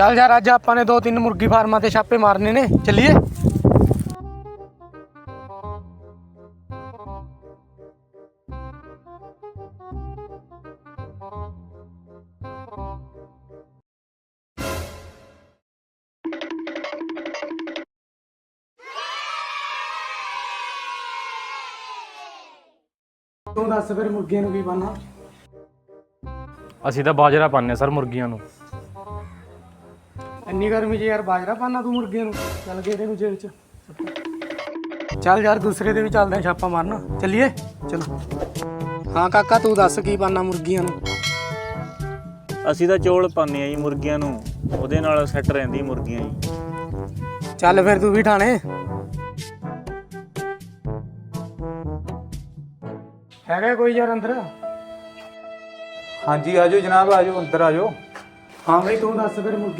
ਚੱਲ ਯਾਰ ਅੱਜ ਆਪਾਂ ਨੇ ਦੋ ਤਿੰਨ ਮੁਰਗੀ ਫਾਰਮਾਂ ਤੇ ਛਾਪੇ ਮਾਰਨੇ ਨੇ ਚੱਲੀਏ। ਤੂੰ ਦੱਸ ਫਿਰ ਮੁਰਗੀਆਂ ਨੂੰ ਕੀ ਪਾਣਾ ਅਸੀਂ ਤਾਂ ਬਾਜਰਾ ਪਾਉਂਦੇ ਸਰ ਮੁਰਗੀਆਂ ਨੂੰ। ਇੰਨੀ ਗਰਮੀ 'ਚ ਯਾਰ ਬਾਜਰਾ ਪਾਣਾ ਤੂੰ ਮੁਰਗੀਆਂ ਨੂੰ। ਚੱਲ ਗਏ ਇਹਨੂੰ ਜੇਲ੍ਹ 'ਚ। ਚੱਲ ਯਾਰ ਦੂਸਰੇ ਦੇ ਵੀ ਚੱਲਦੇ ਆ ਛਾਪਾ ਮਾਰਨ। ਚੱਲੀਏ? ਚਲੋ। ਹਾਂ ਕਾਕਾ ਤੂੰ ਦੱਸ ਕੀ ਪਾਣਾ ਮੁਰਗੀਆਂ ਨੂੰ? ਅਸੀਂ ਤਾਂ ਚੋਲ ਪਾਉਂਦੇ ਆ ਜੀ ਮੁਰਗੀਆਂ ਨੂੰ। ਉਹਦੇ ਨਾਲ ਸੈੱਟ ਰਹਿੰਦੀ ਮੁਰਗੀਆਂ ਜੀ। ਚੱਲ ਫਿਰ ਤੂੰ ਵੀ ਠਾਣੇ। ਹੈਗਾ ਕੋਈ ਯਾਰ ਅੰਦਰ? ਹਾਂਜੀ ਆਜੋ ਜਨਾਬ ਆਜੋ ਅੰਦਰ ਆਜੋ ਹਾਂ ਬਈ ਤੂੰ ਦੱਸ ਫਿਰ ਮੁਰਗੀ